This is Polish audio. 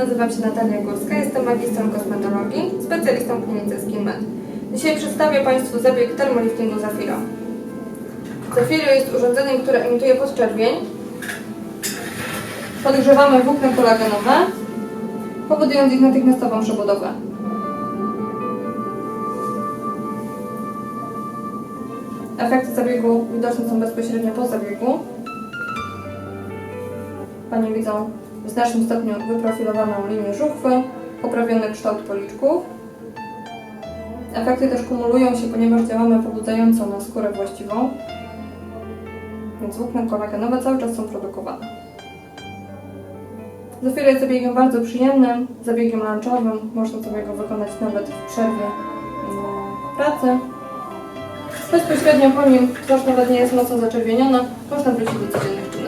nazywam się Natalia Górska, jestem magistrem kosmetologii, specjalistą klinice SkinMed. Dzisiaj przedstawię Państwu zabieg termoliftingu Zafiro. Zafiro jest urządzeniem, które emituje podczerwień. Podgrzewamy włókna kolagenowe, powodując ich natychmiastową przebudowę. Efekty zabiegu widoczne są bezpośrednio po zabiegu. Panie widzą w znacznym stopniu wyprofilowaną linię żuchwy, poprawiony kształt policzków. Efekty też kumulują się, ponieważ działamy pobudzająco na skórę właściwą, więc włókna kolagenowe cały czas są produkowane. Zafira jest zabiegiem bardzo przyjemnym, zabiegiem lunchowym. Można sobie go wykonać nawet w przerwie pracy. Bezpośrednio po nim twarz nawet nie jest mocno zaczerwieniona, można wrócić do codziennych